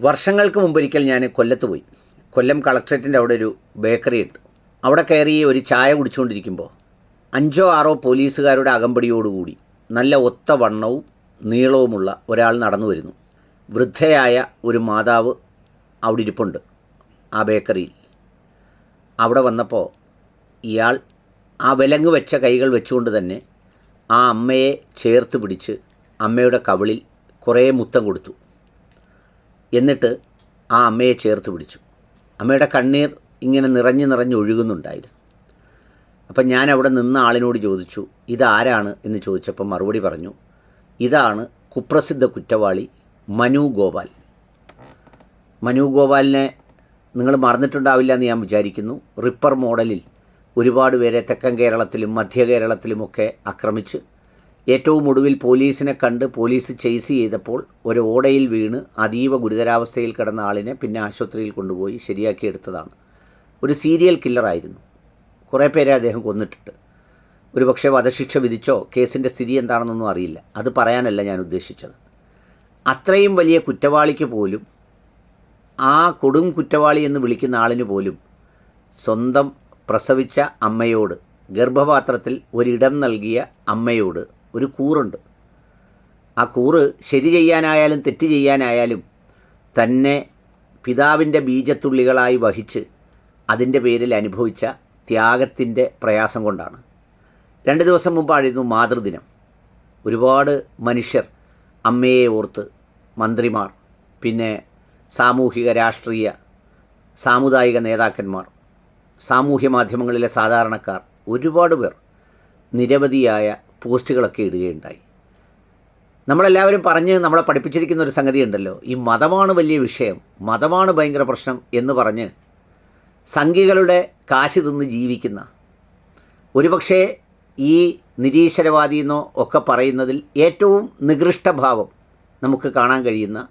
വർഷങ്ങൾക്ക് മുമ്പൊരിക്കൽ ഞാൻ കൊല്ലത്ത് പോയി. കൊല്ലം കളക്ട്രേറ്റിന്റെ അവിടെ ഒരു ബേക്കറി ഉണ്ട്. അവിടെ കയറി ഒരു ചായ കുടിച്ചുകൊണ്ടിരിക്കുമ്പോൾ അഞ്ചോ ആറോ പോലീസുകാരുടെ അകമ്പടിയോടുകൂടി നല്ല ഒത്ത വണ്ണവും നീളവുമുള്ള ഒരാൾ നടന്നു വരുന്നു. വൃദ്ധയായ ഒരു മാതാവ് അവിടെ ഇരിപ്പുണ്ട് ആ ബേക്കറിയിൽ. അവിടെ വന്നപ്പോൾ ഇയാൾ ആ വിലങ്ങ് വെച്ച കൈകൾ വെച്ചുകൊണ്ട് തന്നെ ആ അമ്മയെ ചേർത്ത് പിടിച്ച് അമ്മയുടെ കവിളിൽ കുറേ മുത്തം കൊടുത്തു. എന്നിട്ട് ആ അമ്മയെ ചേർത്ത് പിടിച്ചു. അമ്മയുടെ കണ്ണീർ ഇങ്ങനെ നിറഞ്ഞു നിറഞ്ഞു ഒഴുകുന്നുണ്ടായിരുന്നു. അപ്പം ഞാൻ അവിടെ നിന്ന ആളിനോട് ചോദിച്ചു ഇതാരാണ്? എന്ന് ചോദിച്ചപ്പോൾ മറുപടി പറഞ്ഞു ഇതാണ് കുപ്രസിദ്ധ കുറ്റവാളി മനു ഗോപാൽ. മനു ഗോപാലിനെ നിങ്ങൾ മറന്നിട്ടുണ്ടാവില്ല എന്ന് ഞാൻ വിചാരിക്കുന്നു. റിപ്പർ മോഡലിൽ ഒരുപാട് പേരെ തെക്കൻ കേരളത്തിലും മധ്യ കേരളത്തിലുമൊക്കെ ആക്രമിച്ച് ഏറ്റവും ഒടുവിൽ പോലീസിനെ കണ്ട് പോലീസ് ചേസ് ചെയ്തപ്പോൾ ഒരു ഓടയിൽ വീണ് അതീവ ഗുരുതരാവസ്ഥയിൽ കിടന്ന ആളിനെ പിന്നെ ആശുപത്രിയിൽ കൊണ്ടുപോയി ശരിയാക്കിയെടുത്തതാണ് ഒരു സീരിയൽ കില്ലറായിരുന്നു കുറേ പേരെ അദ്ദേഹം കൊന്നിട്ടുണ്ട്. ഒരു പക്ഷേ വധശിക്ഷ വിധിച്ചോ കേസിന്റെ സ്ഥിതി എന്താണെന്നൊന്നും അറിയില്ല. അത് പറയാനല്ല ഞാൻ ഉദ്ദേശിച്ചത്. അത്രയും വലിയ കുറ്റവാളിക്ക് പോലും ആ കൊടും കുറ്റവാളി എന്ന് വിളിക്കുന്ന ആളിന് പോലും സ്വന്തം പ്രസവിച്ച അമ്മയോട് ഗർഭപാത്രത്തിൽ ഒരിടം നൽകിയ അമ്മയോട് ഒരു കൂറുണ്ട്. ആ കൂറ് ശരി ചെയ്യാനായാലും തെറ്റ് ചെയ്യാനായാലും തന്നെ പിതാവിന്റെ ബീജത്തുള്ളികളായി വഹിച്ച് അതിന്റെ പേരിൽ അനുഭവിച്ച ത്യാഗത്തിന്റെ പ്രയാസം കൊണ്ടാണ്. രണ്ട് ദിവസം മുമ്പായിരുന്നു മാതൃദിനം. ഒരുപാട് മനുഷ്യർ അമ്മയെ ഓർത്ത് മന്ത്രിമാർ പിന്നെ സാമൂഹിക രാഷ്ട്രീയ സാമുദായിക നേതാക്കന്മാർ സാമൂഹ്യ മാധ്യമങ്ങളിലെ സാധാരണക്കാർ ഒരുപാട് പേർ നിരവധിയായ പോസ്റ്റുകളൊക്കെ ഇടുകയുണ്ടായി. നമ്മളെല്ലാവരും പറഞ്ഞ് നമ്മളെ പഠിപ്പിച്ചിരിക്കുന്ന ഒരു സംഗതി ഉണ്ടല്ലോ ഈ മതമാണ് വലിയ വിഷയം മതമാണ് ഭയങ്കര പ്രശ്നം എന്ന് പറഞ്ഞ് സംഘികളുടെ കാശ് തിന്ന് ജീവിക്കുന്ന ഒരുപക്ഷേ ഈ നിരീശ്വരവാദി എന്നോ ഒക്കെ പറയുന്നതിൽ ഏറ്റവും നികൃഷ്ടഭാവം നമുക്ക് കാണാൻ കഴിയുന്ന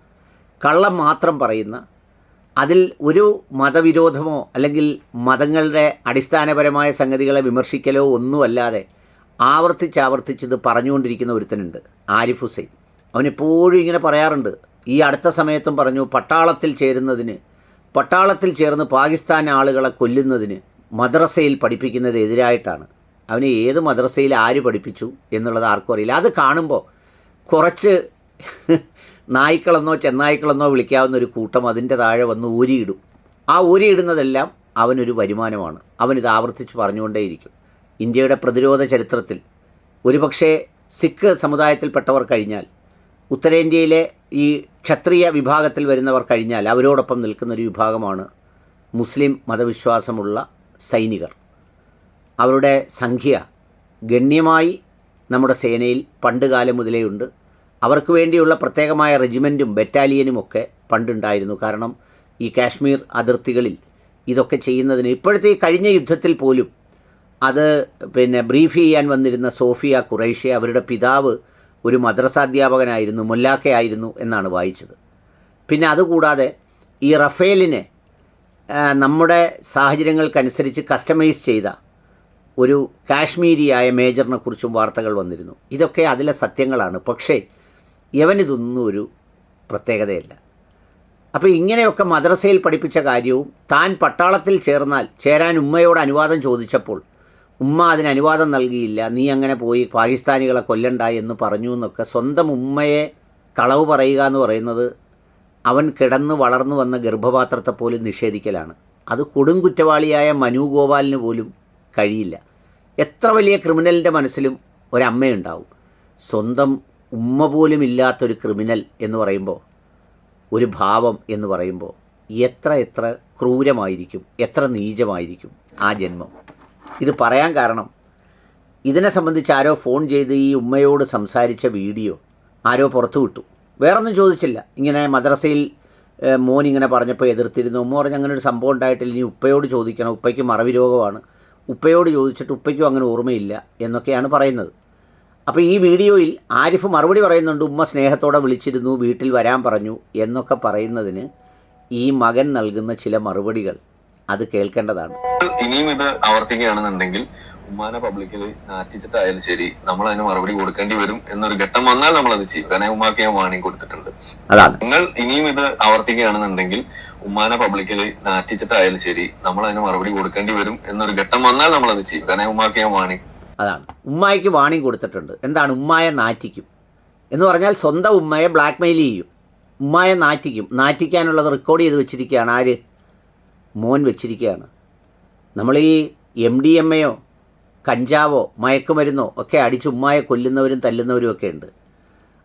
കള്ളം മാത്രം പറയുന്ന അതിൽ ഒരു മതവിരോധമോ അല്ലെങ്കിൽ മതങ്ങളുടെ അടിസ്ഥാനപരമായ സംഗതികളെ വിമർശിക്കലോ ഒന്നുമല്ലാതെ ആവർത്തിച്ച് ആവർത്തിച്ചത് പറഞ്ഞുകൊണ്ടിരിക്കുന്ന ഒരുത്തനുണ്ട് ആരിഫ് ഹുസൈൻ. അവനെപ്പോഴും ഇങ്ങനെ പറയാറുണ്ട് ഈ അടുത്ത സമയത്തും പറഞ്ഞു പട്ടാളത്തിൽ ചേരുന്നതിന് പട്ടാളത്തിൽ ചേർന്ന് പാകിസ്ഥാൻ ആളുകളെ കൊല്ലുന്നതിന് മദ്രസയിൽ പഠിപ്പിക്കുന്നത് എതിരായിട്ടാണ്. അവനെ ഏത് മദ്രസയിൽ ആര് പഠിപ്പിച്ചു എന്നുള്ളത് ആർക്കും അറിയില്ല. അത് കാണുമ്പോൾ കുറച്ച് നായ്ക്കളെന്നോ ചെന്നായ്ക്കളെന്നോ വിളിക്കാവുന്ന ഒരു കൂട്ടം അതിന്റെ താഴെ വന്ന് ഊരിയിടും. ആ ഊരിയിടുന്നതെല്ലാം അവനൊരു വരുമാനമാണ്. അവനിത് ആവർത്തിച്ച് പറഞ്ഞുകൊണ്ടേയിരിക്കും. ഇന്ത്യയുടെ പ്രതിരോധ ചരിത്രത്തിൽ ഒരുപക്ഷേ സിഖ് സമുദായത്തിൽപ്പെട്ടവർ കഴിഞ്ഞാൽ ഉത്തരേന്ത്യയിലെ ഈ ക്ഷത്രിയ വിഭാഗത്തിൽ വരുന്നവർ കഴിഞ്ഞാൽ അവരോടൊപ്പം നിൽക്കുന്നൊരു വിഭാഗമാണ് മുസ്ലിം മതവിശ്വാസമുള്ള സൈനികർ. അവരുടെ സംഖ്യ ഗണ്യമായി നമ്മുടെ സേനയിൽ പണ്ട് കാലം മുതലേ ഉണ്ട്. അവർക്ക് വേണ്ടിയുള്ള പ്രത്യേകമായ റെജിമെന്റും ബറ്റാലിയനും ഒക്കെ പണ്ടുണ്ടായിരുന്നു. കാരണം ഈ കാശ്മീർ അതിർത്തികളിൽ ഇതൊക്കെ ചെയ്യുന്നതിന് ഇപ്പോഴത്തെ ഈ കഴിഞ്ഞ യുദ്ധത്തിൽ പോലും അത് പിന്നെ ബ്രീഫ് ചെയ്യാൻ വന്നിരുന്ന സോഫിയ ഖുറൈഷ്യ അവരുടെ പിതാവ് ഒരു മദ്രസാധ്യാപകനായിരുന്നു മുല്ലാക്കയായിരുന്നു എന്നാണ് വായിച്ചത്. പിന്നെ അതുകൂടാതെ ഈ റഫേലിനെ നമ്മുടെ സാഹചര്യങ്ങൾക്കനുസരിച്ച് കസ്റ്റമൈസ് ചെയ്ത ഒരു കാശ്മീരിയായ മേജറിനെ കുറിച്ചും വാർത്തകൾ വന്നിരുന്നു. ഇതൊക്കെ അതിലെ സത്യങ്ങളാണ്. പക്ഷേ യവനിതൊന്നും ഒരു പ്രത്യേകതയല്ല. അപ്പോൾ ഇങ്ങനെയൊക്കെ മദ്രസയിൽ പഠിപ്പിച്ച കാര്യവും താൻ പട്ടാളത്തിൽ ചേർന്നാൽ ചേരാൻ ഉമ്മയോട് അനുവാദം ചോദിച്ചപ്പോൾ ഉമ്മ അതിന് അനുവാദം നൽകിയില്ല. നീ അങ്ങനെ പോയി പാകിസ്ഥാനികളെ കൊല്ലണ്ട എന്ന് പറഞ്ഞു എന്നൊക്കെ സ്വന്തം ഉമ്മയെ കളവ് പറയുക എന്ന് പറയുന്നത് അവൻ കിടന്ന് വളർന്നു വന്ന ഗർഭപാത്രത്തെ പോലും നിഷേധിക്കലാണ്. അത് കൊടും കുറ്റവാളിയായ മനു ഗോപാലിന് പോലും കഴിയില്ല. എത്ര വലിയ ക്രിമിനലിന്റെ മനസ്സിലും ഒരമ്മയുണ്ടാവും. സ്വന്തം ഉമ്മ പോലും ഇല്ലാത്തൊരു ക്രിമിനൽ എന്ന് പറയുമ്പോൾ ഒരു ഭാവം എന്ന് പറയുമ്പോൾ എത്ര എത്ര ക്രൂരമായിരിക്കും എത്ര നീചമായിരിക്കും ആ ജന്മം. ഇത് പറയാൻ കാരണം ഇതിനെ സംബന്ധിച്ച് ആരോ ഫോൺ ചെയ്ത് ഈ ഉമ്മയോട് സംസാരിച്ച വീഡിയോ ആരോ പുറത്തു വിട്ടു. വേറൊന്നും ചോദിച്ചില്ല. ഇങ്ങനെ മദ്രസയിൽ മോൻ ഇങ്ങനെ പറഞ്ഞപ്പോൾ എതിർത്തിരുന്നു. ഉമ്മ പറഞ്ഞ് അങ്ങനെ ഒരു സംഭവം ഉണ്ടായിട്ടില്ല. ഇനി ഉപ്പയോട് ചോദിക്കണം. ഉപ്പയ്ക്ക് മറവി രോഗമാണ്. ഉപ്പയോട് ചോദിച്ചിട്ട് ഉപ്പയ്ക്കും അങ്ങനെ ഓർമ്മയില്ല എന്നൊക്കെയാണ് പറയുന്നത്. അപ്പോൾ ഈ വീഡിയോയിൽ ആരിഫ് മറുപടി പറയുന്നുണ്ട് ഉമ്മ സ്നേഹത്തോടെ വിളിച്ചിരുന്നു വീട്ടിൽ വരാൻ പറഞ്ഞു എന്നൊക്കെ പറയുന്നതിന് ഈ മകൻ നൽകുന്ന ചില മറുപടികൾ അത് കേൾക്കേണ്ടതാണ്. ഇനിയും ഇത് ആവർത്തിക്കുകയാണെന്നുണ്ടെങ്കിൽ ഉമ്മാനെ പബ്ലിക്കിൽ നാറ്റിച്ചിട്ടായാലും ശരി നമ്മൾ അതിന് മറുപടി കൊടുക്കേണ്ടി വരും എന്നൊരു ഘട്ടം വന്നാൽ നമ്മൾ അത് ചെയ്യും. കാരണം ഉമ്മാക്ക് ഞാൻ വാണിംഗ് കൊടുത്തിട്ടുണ്ട്. അതാണ്. നിങ്ങൾ ഇനിയും ഇത് ആവർത്തിക്കുകയാണെന്നുണ്ടെങ്കിൽ ഉമ്മാനെ പബ്ലിക്കിൽ നാറ്റിച്ചിട്ടായാലും ശരി നമ്മൾ അതിന് മറുപടി കൊടുക്കേണ്ടി വരും എന്നൊരു ഘട്ടം വന്നാൽ നമ്മൾ അത് ചെയ്യും. കാരണം ഉമ്മാക്ക് ഞാൻ വാണിംഗ് അതാണ്. ഉമ്മായിക്ക് വാണിംഗ് കൊടുത്തിട്ടുണ്ട്. എന്താണ്? ഉമ്മായെ നാറ്റിക്കും. എന്ന് പറഞ്ഞാൽ സ്വന്തം ഉമ്മയെ ബ്ലാക്ക് മെയിൽ ചെയ്യും. ഉമ്മായെ നാറ്റിക്കും. നാറ്റിക്കാനുള്ളത് റെക്കോർഡ് ചെയ്ത് വെച്ചിരിക്കുകയാണ് ആര്? മോൻ വെച്ചിരിക്കുകയാണ് നമ്മൾ ഈ എം ഡി എം എയോ കഞ്ചാവോ മയക്കുമരുന്നോ ഒക്കെ അടിച്ചുമ്മായ കൊല്ലുന്നവരും തല്ലുന്നവരും ഒക്കെ ഉണ്ട്.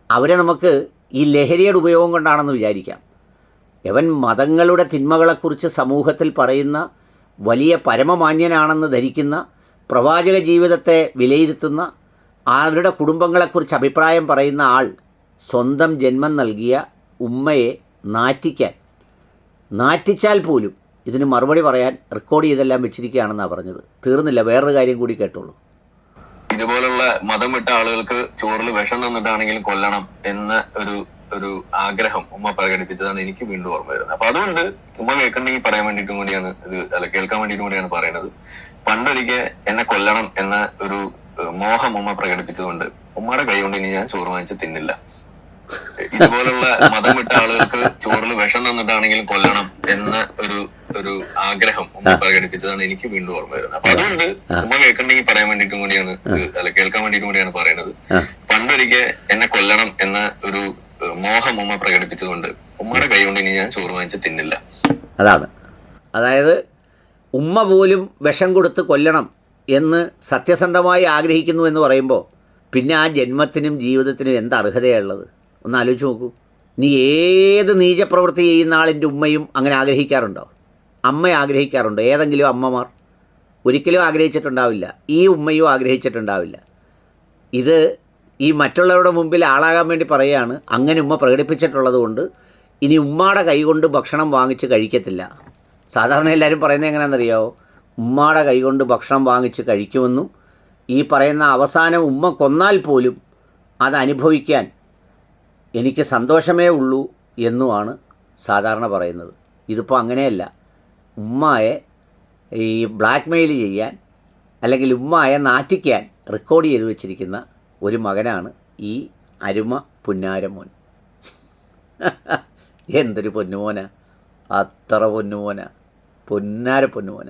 അവരെ നമുക്ക് ഈ ലഹരിയുടെ ഉപയോഗം കൊണ്ടാണെന്ന് വിചാരിക്കാം. എവൻ മതങ്ങളുടെ തിന്മകളെക്കുറിച്ച് സമൂഹത്തിൽ പറയുന്ന വലിയ പരമമാന്യനാണെന്ന് ധരിക്കുന്ന പ്രവാചക ജീവിതത്തെ വിലയിരുത്തുന്ന അവരുടെ കുടുംബങ്ങളെക്കുറിച്ച് അഭിപ്രായം പറയുന്ന ആൾ സ്വന്തം ജന്മം നൽകിയ ഉമ്മയെ നാറ്റിക്കാൻ. നാറ്റിച്ചാൽ പോലും ഇതിന് മറുപടി പറയാൻ റെക്കോർഡ് ചെയ്തെല്ലാം വെച്ചിരിക്കുകയാണെന്നാണ് പറഞ്ഞത്. തീർന്നില്ല വേറൊരു കാര്യം കൂടി കേട്ടോളൂ. ഇതുപോലുള്ള മതം വിട്ട ആളുകൾക്ക് ചോറിൽ വിഷം തന്നിട്ടാണെങ്കിലും കൊല്ലണം എന്ന ഒരു ഒരു ആഗ്രഹം ഉമ്മ പ്രകടിപ്പിച്ചതാണ് എനിക്ക് വീണ്ടും ഓർമ്മ വരുന്നത്. അപ്പൊ അതുകൊണ്ട് ഉമ്മ കേൾക്കണമെങ്കിൽ പറയാൻ വേണ്ടിയിട്ടും കൂടിയാണ് ഇത് അല്ല കേൾക്കാൻ വേണ്ടിയിട്ടും കൂടിയാണ് പറയുന്നത്. പണ്ടൊരിക്കൽ എന്നെ കൊല്ലണം എന്ന ഒരു മോഹം ഉമ്മ പ്രകടിപ്പിച്ചതുകൊണ്ട് ഉമ്മയുടെ കൈ കൊണ്ട് ഇനി ഞാൻ ചോറ് വാങ്ങിച്ച് തിന്നില്ല. ഇതുപോലുള്ള മതം വിട്ട ആളുകൾക്ക് ചോറിൽ വിഷം തന്നിട്ടാണെങ്കിലും കൊല്ലണം എന്ന ഒരു ഒരു ആഗ്രഹം ഉമ്മ പ്രകടിപ്പിച്ചതാണ് എനിക്ക് വീണ്ടും ഓർമ്മ വരുന്നത്. അപ്പൊ അതുകൊണ്ട് ചുമ്മാ കേൾക്കണ്ടെങ്കിൽ പറയാൻ വേണ്ടിയിട്ടും കൂടിയാണ് അല്ല കേൾക്കാൻ വേണ്ടിയിട്ടും കൂടിയാണ് പറയുന്നത്. പണ്ടൊരിക്കൽ എന്നെ കൊല്ലണം എന്ന ഒരു മോഹം ഉമ്മ പ്രകടിപ്പിച്ചതുകൊണ്ട് ഉമ്മയുടെ കൈ കൊണ്ട് ഇനി ഞാൻ ചോറ് വാങ്ങിച്ച് തിന്നില്ല. അതാണ്. അതായത് ഉമ്മ പോലും വിഷം കൊടുത്ത് കൊല്ലണം എന്ന് സത്യസന്ധമായി ആഗ്രഹിക്കുന്നു എന്ന് പറയുമ്പോൾ പിന്നെ ആ ജന്മത്തിനും ജീവിതത്തിനും എന്ത് അർഹതയുള്ളത് ഒന്ന് ആലോചിച്ച് നോക്കൂ. നീ ഏത് നീചപ്രവൃത്തി ചെയ്യുന്ന ആളിന്റെ ഉമ്മയും അങ്ങനെ ആഗ്രഹിക്കാറുണ്ടോ? അമ്മ ആഗ്രഹിക്കാറുണ്ടോ? ഏതെങ്കിലും അമ്മമാർ? ഒരിക്കലും ആഗ്രഹിച്ചിട്ടുണ്ടാവില്ല. ഈ ഉമ്മയും ആഗ്രഹിച്ചിട്ടുണ്ടാവില്ല. ഇത് ഈ മറ്റുള്ളവരുടെ മുമ്പിൽ ആളാകാൻ വേണ്ടി പറയുകയാണ്. അങ്ങനെ ഉമ്മ പ്രകടിപ്പിച്ചിട്ടുള്ളത് കൊണ്ട് ഇനി ഉമ്മാടെ കൈകൊണ്ട് ഭക്ഷണം വാങ്ങിച്ച് കഴിക്കത്തില്ല. സാധാരണ എല്ലാവരും പറയുന്നത് എങ്ങനെയാണെന്നറിയാമോ ഉമ്മാടെ കൈ കൊണ്ട് ഭക്ഷണം വാങ്ങിച്ച് കഴിക്കുമെന്നും ഈ പറയുന്ന അവസാനം ഉമ്മ കൊന്നാൽ പോലും അത് അനുഭവിക്കാൻ എനിക്ക് സന്തോഷമേ ഉള്ളൂ എന്നുമാണ് സാധാരണ പറയുന്നത്. ഇതിപ്പോൾ അങ്ങനെയല്ല. ഉമ്മയെ ഈ ബ്ലാക്ക് മെയിൽ ചെയ്യാൻ അല്ലെങ്കിൽ ഉമ്മയെ നാറ്റിക്കാൻ റെക്കോർഡ് ചെയ്തു വെച്ചിരിക്കുന്ന ഒരു മകനാണ് ഈ അരുമ പുന്നാരമോൻ. എന്തൊരു പൊന്നുമോന. അത്ര പൊന്നുമോന. പൊന്നാര പൊന്നുമോന.